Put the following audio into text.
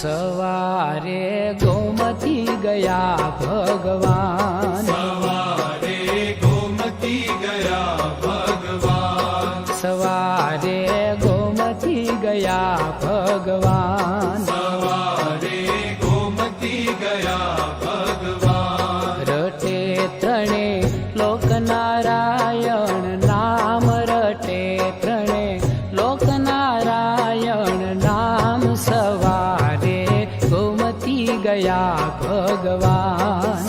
સવારે ગોમતી ગયા ભગવાન. સવારે ગોમતી ગયા ભગવાન. સવારે ગોમતી ગયા ભગવાન. સવારે ગોમતી ગયા ભગવાન. રટે તણે લોકનારાયણ ગયા ભગવાન.